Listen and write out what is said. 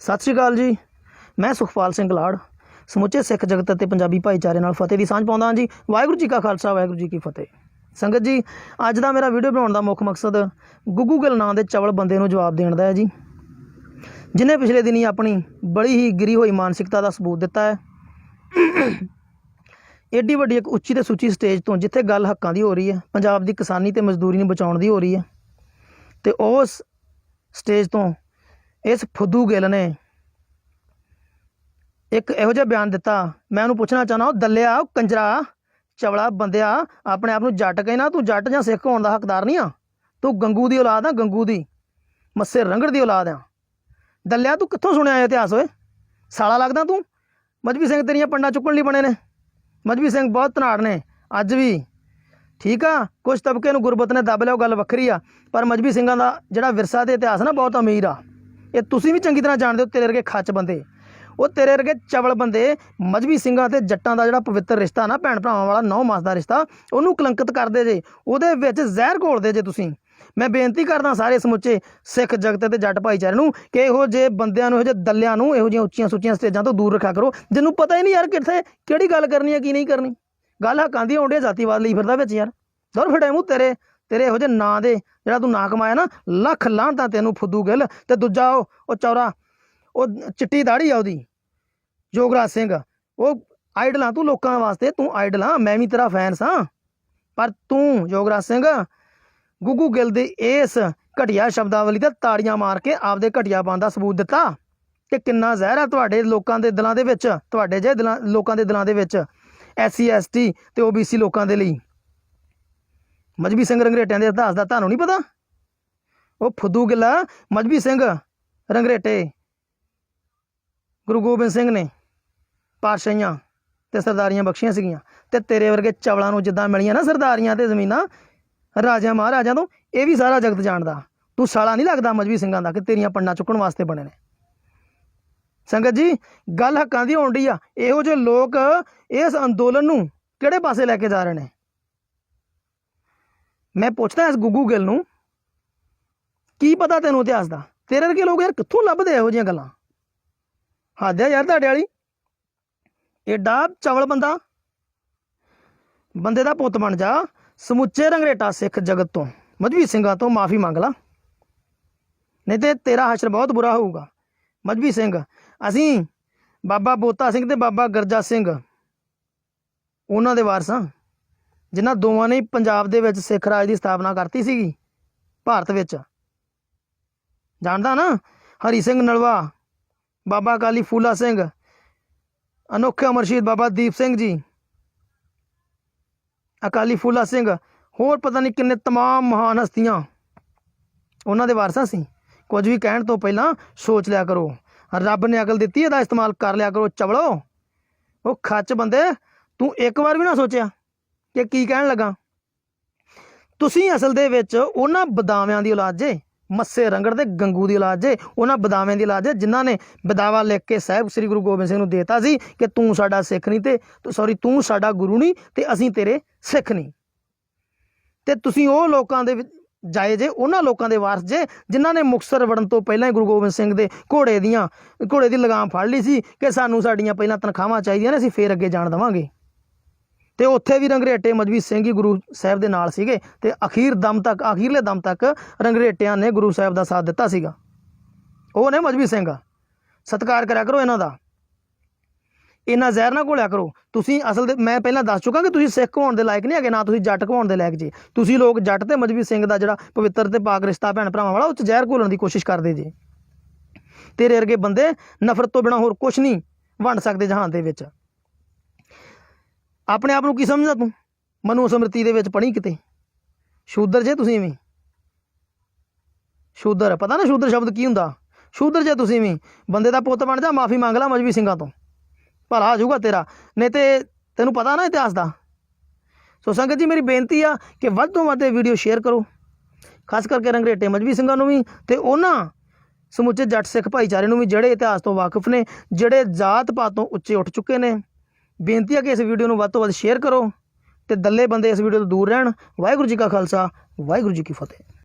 ਸਤਿ ਸ਼੍ਰੀ ਅਕਾਲ ਜੀ। ਮੈਂ ਸੁਖਪਾਲ ਸਿੰਘ ਲਾੜ। ਸਮੁੱਚੇ ਸਿੱਖ ਜਗਤ ਅਤੇ ਪੰਜਾਬੀ ਭਾਈਚਾਰੇ ਨਾਲ ਫਤਿਹ ਦੀ ਸਾਂਝ ਪਾਉਂਦਾ ਹਾਂ ਜੀ। ਵਾਹਿਗੁਰੂ ਜੀ ਕਾ ਖਾਲਸਾ, ਵਾਹਿਗੁਰੂ ਜੀ ਕੀ ਫਤਿਹ। ਸੰਗਤ ਜੀ, ਅੱਜ ਦਾ ਮੇਰਾ ਵੀਡੀਓ ਬਣਾਉਣ ਦਾ ਮੁੱਖ ਮਕਸਦ ਗੁੱਗੂ ਗਿੱਲ ਨਾਂ ਦੇ ਚਵਲ ਬੰਦੇ ਨੂੰ ਜਵਾਬ ਦੇਣ ਦਾ ਹੈ ਜੀ। ਜਿਨੇ ਪਿਛਲੇ ਦਿਨੀ ਆਪਣੀ ਬੜੀ ਹੀ ਗਿਰੀ ਹੋਈ ਮਾਨਸਿਕਤਾ ਦਾ ਸਬੂਤ ਦਿੱਤਾ ਹੈ। ਏਡੀ ਵੱਡੀ ਇੱਕ ਉੱਚੀ ਤੇ ਸੁੱਚੀ ਸਟੇਜ ਤੋਂ ਜਿੱਥੇ ਗੱਲ ਹੱਕਾਂ ਦੀ ਹੋ ਰਹੀ ਹੈ, ਪੰਜਾਬ ਦੀ ਕਿਸਾਨੀ ਤੇ ਮਜ਼ਦੂਰੀ ਨੂੰ ਬਚਾਉਣ ਦੀ ਹੋ ਰਹੀ ਹੈ, ਤੇ ਉਸ ਸਟੇਜ ਤੋਂ ਇਸ ਫੁੱਦੂ ਗਿੱਲ ਨੇ ਇੱਕ ਇਹੋ ਜਿਹਾ ਬਿਆਨ ਦਿੱਤਾ। ਮੈਂ ਉਹਨੂੰ ਪੁੱਛਣਾ ਚਾਹਨਾ ਉਹ ਦੱਲਿਆ, ਉਹ ਕੰਜਰਾ, ਚਵਲਾ ਬੰਦਿਆ, ਆਪਣੇ ਆਪ ਨੂੰ ਜੱਟ ਕਹਿਣਾ ਤੂੰ ਜੱਟ ਜਾਂ ਸਿੱਖ ਹੋਣ ਦਾ ਹੱਕਦਾਰ ਨਹੀਂ ਆ। ਤੂੰ ਗੰਗੂ ਦੀ ਔਲਾਦ ਆ, ਗੰਗੂ ਦੀ। ਮੱਸੇ ਰੰਗੜ ਦੀ ਔਲਾਦ ਆ। ਦੱਲਿਆ, ਤੂੰ ਕਿੱਥੋਂ ਸੁਣਿਆ ਇਹ ਇਤਿਹਾਸ ਓਏ? ਸਾਲਾ ਲੱਗਦਾ ਤੂੰ? ਮਜਬੀ ਸਿੰਘ ਤੇਰੀਆਂ ਪੰਡਾਂ ਚੁੱਕਣ ਲਈ ਬਣੇ ਨੇ। ਮਜਬੀ ਸਿੰਘ ਬਹੁਤ ਧਨਾੜ ਨੇ। ਅੱਜ ਵੀ ਠੀਕ ਆ ਕੁਝ ਤਬਕੇ ਨੂੰ ਗੁਰਬਤ ਨੇ ਦੱਬ ਲਿਆ, ਉਹ ਗੱਲ ਵੱਖਰੀ ਆ। ਪਰ ਮਜਬੀ ਸਿੰਘਾਂ ਦਾ ਜਿਹੜਾ ਵਿਰਸਾ ਤੇ ਇਤਿਹਾਸ ਨਾ, ਬਹੁਤ ਅਮੀਰ ਆ। ਇਹ ਤੁਸੀਂ ਵੀ ਚੰਗੀ ਤਰ੍ਹਾਂ ਜਾਣਦੇ ਹੋ ਤੇਰੇ ਵਰਗੇ ਖੱਚ ਬੰਦੇ। ਉਹ ਤੇਰੇ ਵਰਗੇ ਚਵਲ ਬੰਦੇ, ਮਜਬੀ ਸਿੰਘਾਂ ਤੇ ਜੱਟਾਂ ਦਾ ਜਿਹੜਾ ਪਵਿੱਤਰ ਰਿਸ਼ਤਾ ਨਾ, ਭੈਣ ਭਰਾਵਾਂ ਵਾਲਾ, ਨੌ ਮਾਸ ਦਾ ਰਿਸ਼ਤਾ, ਉਹਨੂੰ ਕਲੰਕਿਤ ਕਰਦੇ ਜੇ, ਉਹਦੇ ਵਿੱਚ ਜ਼ਹਿਰ ਘੋਲਦੇ ਜੇ ਤੁਸੀਂ। ਮੈਂ ਬੇਨਤੀ ਕਰਦਾ ਸਾਰੇ ਸਮੁੱਚੇ ਸਿੱਖ ਜਗਤ ਤੇ ਜੱਟ ਭਾਈਚਾਰੇ ਨੂੰ ਕਿ ਇਹੋ ਜਿਹੇ ਬੰਦਿਆਂ ਨੂੰ, ਇਹੋ ਜਿਹੇ ਦੱਲਿਆਂ ਨੂੰ, ਇਹੋ ਜਿਹੀਆਂ ਉੱਚੀਆਂ ਸੁੱਚੀਆਂ ਸਟੇਜਾਂ ਤੋਂ ਦੂਰ ਰੱਖਿਆ ਕਰੋ, ਜਿਹਨੂੰ ਪਤਾ ਹੀ ਨਹੀਂ ਯਾਰ ਕਿੱਥੇ, ਕਿਹੜੀ ਗੱਲ ਕਰਨੀ ਹੈ, ਕੀ ਨਹੀਂ ਕਰਨੀ। ਗੱਲ ਹੱਕਾਂ ਦੀ ਆਉਂਦੇ ਜਾਤੀਵਾਦ ਲਈ ਫਿਰਦਾ ਵਿੱਚ ਯਾਰ। ਦਰ ਫੜੇ ਮੂੰਹ ਤੇਰੇ ਤੇਰੇ ਇਹੋ ਜਿਹੇ ਨਾਂ ਦੇ ਜਿਹੜਾ ਤੂੰ ਨਾਂ ਕਮਾਇਆ ਨਾ, ਲੱਖ ਲਾਂਤਾਂ ਤੈਨੂੰ ਫੁੱਦੂ ਗਿੱਲ, ਤੇ ਦੂਜਾ ਉਹ ਉਹ ਚੌਰਾ, ਉਹ ਚਿੱਟੀ ਦਾੜੀ ਆ ਉਹਦੀ, ਜੋਗਰਾਜ ਸਿੰਘ। ਉਹ ਆਈਡਲਾਂ ਤੂੰ ਲੋਕਾਂ ਵਾਸਤੇ, ਤੂੰ ਆਈਡਲ ਆਈਡਲਾਂ ਮੈਂ ਵੀ ਤੇਰਾ ਫੈਨ ਸਾਂ ਪਰ ਤੂੰ ਜੋਗਰਾਜ ਸਿੰਘ, ਗੁੱਗੂ ਗਿੱਲ ਦੇ ਇਸ ਘਟੀਆ ਸ਼ਬਦਾਵਲੀ ਤੇ ਤਾੜੀਆਂ ਮਾਰ ਕੇ ਆਪਦੇ ਘਟੀਆਪਨ ਦਾ ਸਬੂਤ ਦਿੱਤਾ ਕਿ ਕਿੰਨਾ ਜ਼ਹਿਰ ਹੈ ਤੁਹਾਡੇ ਲੋਕਾਂ ਦੇ ਦਿਲਾਂ ਦੇ ਵਿੱਚ, ਤੁਹਾਡੇ ਜਿਹੇ ਦਿਲਾਂ, ਲੋਕਾਂ ਦੇ ਦਿਲਾਂ ਦੇ ਵਿੱਚ ਐਸਸੀ ਐਸਟੀ ਤੇ ਓਬੀਸੀ ਲੋਕਾਂ ਦੇ ਲਈ। ਮਜਬੀ ਸਿੰਘ ਰੰਗਰੇਟਿਆਂ ਦੇ ਇਤਿਹਾਸ ਦਾ ਤੁਹਾਨੂੰ ਨਹੀਂ ਪਤਾ? ਉਹ ਫੁੱਦੂ ਗਿੱਲਾ, ਮਜਬੀ ਸਿੰਘ ਰੰਗਰੇਟੇ। ਗੁਰੂ ਗੋਬਿੰਦ ਸਿੰਘ ਨੇ ਪਾਤਸ਼ਾਹੀਆਂ ਤੇ ਸਰਦਾਰੀਆਂ ਬਖਸ਼ੀਆਂ ਸੀਗੀਆਂ ਤੇ ਤੇਰੇ ਵਰਗੇ ਚਵਲਾਂ ਨੂੰ ਜਿੱਦਾਂ ਮਿਲੀਆਂ ਨਾ ਸਰਦਾਰੀਆਂ ਤੇ ਜ਼ਮੀਨਾਂ ਰਾਜਾ ਮਹਾਰਾਜਾ ਤੋਂ, ਇਹ ਵੀ ਸਾਰਾ ਜਗਤ ਜਾਣਦਾ। ਤੂੰ ਸਾਲਾ ਨਹੀਂ ਲੱਗਦਾ ਮਜਬੀ ਸਿੰਘਾਂ ਦਾ ਕਿ ਤੇਰੀਆਂ ਪੰਨਾ ਚੁੱਕਣ ਵਾਸਤੇ ਬਣੇ ਨੇ। ਸੰਗਤ ਜੀ, ਗੱਲ ਹੱਕਾਂ ਦੀ ਹੋਣ ਡਈ ਆ। ਇਹੋ ਜਿਹੇ ਲੋਕ ਇਸ ਅੰਦੋਲਨ ਨੂੰ ਕਿਹੜੇ ਪਾਸੇ ਲੈ ਕੇ ਜਾ ਰਹੇ ਨੇ? ਮੈਂ ਪੁੱਛਦਾ ਇਸ ਗੁੱਗੂ ਗਿੱਲ ਨੂੰ, ਕੀ ਪਤਾ ਤੈਨੂੰ ਇਤਿਹਾਸ ਦਾ? ਤੇਰੇ ਵਰਗੇ ਲੋਕ ਯਾਰ ਕਿੱਥੋਂ ਲੱਭਦੇ ਇਹੋ ਜਿਹੀਆਂ ਗੱਲਾਂ? ਹੱਦ ਹੈ ਯਾਰ ਤੁਹਾਡੇ ਵਾਲੀ। ਏਡਾ ਚਵਲ ਬੰਦਾ। ਬੰਦੇ ਦਾ ਪੁੱਤ ਬਣ ਜਾ, ਸਮੁੱਚੇ ਰੰਗਰੇਟਾ ਸਿੱਖ ਜਗਤ ਤੋਂ। ਮਜਬੀ ਸਿੰਘਾਂ ਤੋਂ ਮਾਫੀ ਮੰਗ ਲਾ। ਨਹੀਂ ਤੇ ਤੇਰਾ ਹਸ਼ਰ ਬਹੁਤ ਬੁਰਾ ਹੋਊਗਾ। ਮਜਬੀ ਸਿੰਘ, ਅਸੀਂ ਬਾਬਾ ਬੋਤਾ ਸਿੰਘ ਤੇ ਬਾਬਾ ਗਰਜਾ ਸਿੰਘ, ਉਹਨਾਂ ਦੇ ਵਾਰਸਾਂ। ਜਿਨ੍ਹਾਂ ਦੋਵਾਂ ਨੇ ਪੰਜਾਬ ਦੇ ਵਿੱਚ ਸਿੱਖ ਰਾਜ ਦੀ ਸਥਾਪਨਾ ਕਰਤੀ ਸੀਗੀ, ਭਾਰਤ ਵਿੱਚ। ਜਾਣਦਾ ਨਾ? ਹਰੀ ਸਿੰਘ ਨਲਵਾ, ਬਾਬਾ ਕਾਲੀ ਫੂਲਾ ਸਿੰਘ, ਅਨੋਖੇ ਅਮਰਸ਼ੀਦ ਬਾਬਾ ਦੀਪ ਸਿੰਘ ਜੀ ਅਕਾਲੀ ਫੂਲਾ ਸਿੰਘ, ਹੋਰ ਪਤਾ ਨਹੀਂ ਕਿੰਨੇ ਤਮਾਮ ਮਹਾਨ ਹਸਤੀਆਂ। ਉਹਨਾਂ ਦੇ ਵਾਰਸਾਂ ਸੀ। ਕੁਝ ਵੀ ਕਹਿਣ ਤੋਂ ਪਹਿਲਾਂ ਸੋਚ ਲਿਆ ਕਰੋ। ਰੱਬ ਨੇ ਅਕਲ ਦਿੱਤੀ ਇਹਦਾ ਇਸਤੇਮਾਲ ਕਰ ਲਿਆ ਕਰੋ। ਚਵਲੋ, ਉਹ ਖੱਚ ਬੰਦੇ, ਤੂੰ ਇੱਕ ਵਾਰ ਵੀ ਨਾ ਸੋਚਿਆ। ਕਿ ਕੀ ਕਹਿਣ ਲੱਗਾ? ਤੁਸੀਂ ਅਸਲ ਦੇ ਵਿੱਚ ਉਹਨਾਂ ਬਦਾਵਿਆਂ ਦੀ ਔਲਾਦ ਜੇ, ਮੱਸੇ ਰੰਗੜ ਦੇ ਗੰਗੂ ਦੀ ਔਲਾਦ ਜੇ, ਉਹਨਾਂ ਬਦਾਵਿਆਂ ਦੀ ਔਲਾਦ ਜੇ, ਜਿਨ੍ਹਾਂ ਨੇ ਬਦਾਵਾ ਲਿਖ ਕੇ ਸਾਹਿਬ ਸ੍ਰੀ ਗੁਰੂ ਗੋਬਿੰਦ ਸਿੰਘ ਨੂੰ ਦੇਤਾ ਸੀ ਕਿ ਤੂੰ ਸਾਡਾ ਸਿੱਖ ਨਹੀਂ ਤੇ ਸੌਰੀ ਤੂੰ ਸਾਡਾ ਗੁਰੂ ਨਹੀਂ ਤੇ ਅਸੀਂ ਤੇਰੇ ਸਿੱਖ ਨਹੀਂ। ਤੇ ਤੁਸੀਂ ਉਹ ਲੋਕਾਂ ਦੇ ਜਾਏ ਜੇ, ਉਹਨਾਂ ਲੋਕਾਂ ਦੇ ਵਾਰਸ ਜੇ, ਜਿਨ੍ਹਾਂ ਨੇ ਮੁਕਸਰ ਵੜਨ ਤੋਂ ਪਹਿਲਾਂ ਹੀ ਗੁਰੂ ਗੋਬਿੰਦ ਸਿੰਘ ਦੇ ਘੋੜੇ ਦੀਆਂ, ਘੋੜੇ ਦੀ ਲਗਾਮ ਫੜ ਲਈ ਸੀ ਕਿ ਸਾਨੂੰ ਸਾਡੀਆਂ ਪਹਿਲਾਂ ਤਨਖਾਹਾਂ ਚਾਹੀਦੀਆਂ ਨੇ, ਅਸੀਂ ਫੇਰ ਅੱਗੇ ਜਾਣ ਦੇਵਾਂਗੇ। ਤੇ ਉੱਥੇ ਵੀ ਰੰਗਰੇਟੇ ਮਜਬੀ ਸਿੰਘ ਹੀ ਗੁਰੂ ਸਾਹਿਬ ਦੇ ਨਾਲ ਸੀਗੇ ਤੇ ਅਖੀਰ ਦਮ ਤੱਕ, ਅਖੀਰਲੇ ਦਮ ਤੱਕ ਰੰਗਰੇਟਿਆਂ ਨੇ ਗੁਰੂ ਸਾਹਿਬ ਦਾ ਸਾਥ ਦਿੱਤਾ ਸੀਗਾ। ਉਹ ਨੇ ਮਜਬੀ ਸਿੰਘ ਸਤਿਕਾਰ ਕਰਿਆ ਕਰੋ ਇਹਨਾਂ ਦਾ। ਇਹਨਾਂ ਜ਼ਹਿਰ ਨਾ ਘੋਲਿਆ ਕਰੋ। ਤੁਸੀਂ ਅਸਲ ਦੇ ਮੈਂ ਪਹਿਲਾਂ ਦੱਸ ਚੁੱਕਾ ਕਿ ਤੁਸੀਂ ਸਿੱਖ ਹੋਣ ਦੇ ਲਾਇਕ ਨਹੀਂ ਹੈਗੇ, ਨਾ ਤੁਸੀਂ ਜੱਟ ਹੋਣ ਦੇ ਲਾਇਕ ਜੀ। ਤੁਸੀਂ ਲੋਕ ਜੱਟ ਤੇ ਮਜਬੀ ਸਿੰਘ ਦਾ ਜਿਹੜਾ ਪਵਿੱਤਰ ਤੇ ਪਾਕ ਰਿਸ਼ਤਾ ਭੈਣ ਭਰਾਵਾਂ ਵਾਲਾ, ਉਹ 'ਚ ਜ਼ਹਿਰ ਘੋਲਣ ਦੀ ਕੋਸ਼ਿਸ਼ ਕਰਦੇ ਜੀ। ਤੇਰੇ ਵਰਗੇ ਬੰਦੇ ਨਫ਼ਰਤ ਤੋਂ ਬਿਨਾ ਹੋਰ ਕੁਝ ਨਹੀਂ ਵੰਡ ਸਕਦੇ ਜਹਾਨ ਦੇ ਵਿੱਚ। ਆਪਣੇ ਆਪ ਨੂੰ ਕੀ ਸਮਝਦਾ ਤੂੰ? ਮਨੂ ਸਮ੍ਰਿਤੀ ਦੇ ਵਿੱਚ ਪੜ੍ਹੀ ਕਿਤੇ? ਸ਼ੂਦਰ ਜੇ ਤੁਸੀਂ ਵੀ? ਸ਼ੂਦਰ, ਪਤਾ ਨਾ ਸ਼ੂਦਰ ਸ਼ਬਦ ਕੀ ਹੁੰਦਾ? ਸ਼ੂਦਰ ਜੇ ਤੁਸੀਂ ਵੀ? ਬੰਦੇ ਦਾ ਪੁੱਤ ਬਣ ਜਾ, ਮਾਫੀ ਮੰਗ ਲੈ ਮਜਬੀ ਸਿੰਘਾਂ ਤੋਂ। ਭਲਾ ਆ ਜਾਊਗਾ ਤੇਰਾ। ਨਹੀਂ ਤੇ ਤੈਨੂੰ ਪਤਾ ਨਾ ਇਤਿਹਾਸ ਦਾ। ਸੋ ਸੰਗਤ ਜੀ, ਮੇਰੀ ਬੇਨਤੀ ਆ ਕਿ ਵੱਧ ਤੋਂ ਵੱਧ ਇਹ ਵੀਡੀਓ ਸ਼ੇਅਰ ਕਰੋ। ਖਾਸ ਕਰਕੇ ਰੰਗਰੇਟੇ ਮਜਬੀ ਸਿੰਘਾਂ ਨੂੰ ਵੀ ਤੇ ਉਹਨਾਂ ਸਮੁੱਚੇ ਜੱਟ ਸਿੱਖ ਭਾਈਚਾਰੇ ਨੂੰ ਵੀ ਜਿਹੜੇ ਇਤਿਹਾਸ ਤੋਂ ਵਾਕਿਫ ਨੇ, ਜਿਹੜੇ ਜਾਤ ਪਾਤ ਤੋਂ ਉੱਚੇ ਉੱਠ ਚੁੱਕੇ ਨੇ। ਬੇਨਤੀ ਹੈ ਕਿ ਇਸ ਵੀਡੀਓ ਨੂੰ ਵੱਧ ਤੋਂ ਵੱਧ ਸ਼ੇਅਰ ਕਰੋ ਤੇ ਦੱਲੇ ਬੰਦੇ ਇਸ ਵੀਡੀਓ ਤੋਂ ਦੂਰ ਰਹਿਣ। ਵਾਹਿਗੁਰੂ ਜੀ ਕਾ ਖਾਲਸਾ, ਵਾਹਿਗੁਰੂ ਜੀ ਕੀ ਫਤਿਹ।